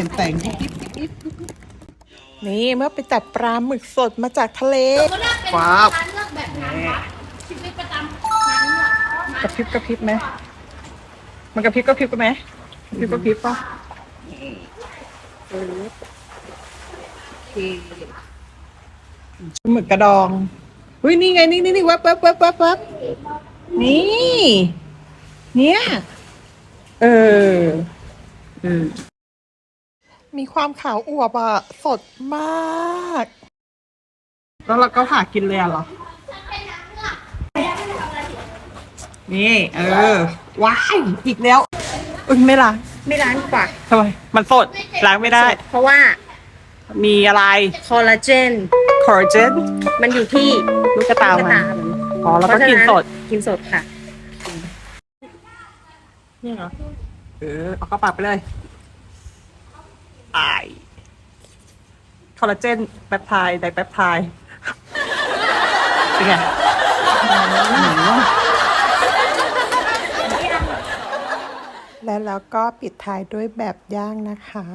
ห็นแสงยิบยิบยิบยิบนี่เมื่อไปจับปลาหมึกสดมาจากทะเลก็เลือกเป็นว้าวการเลือกแบบนั้นวะชีวิตประจำนั้นเลือกกระพริบกระพริบไหมมันกระพริบกระพริบกันไหมกระพริบกระพริบป่ะโอเคหมึกกระดองเฮ้ยนี่ไงนี่นี่นี่วับวับวับวับวับนี่ เนี่ย เออ อืม มีความขาวอวบอะสดมาก แล้วเราก็ผ่ากินเลยอะเหรอ นี่ เออ ว้ายอีกแล้ว อึ้งไม่ล้างไม่ร้านดีกว่าทำไม มันสดล้างไม่ได้ เพราะว่ามีอะไร คอลลาเจน คอลลาเจน มันอยู่ที่ลูกกระตาลูกมันตาอ๋อแล้วก็กินสด กินสดค่ะ นี่เหรอ เออ เอาเข้าปากไปเลย ไอคอลลาเจนแปปไทด์ไดแปปไทด์เป็นไงและแล้วก็ปิดท้ายด้วยแบบย่างนะคะ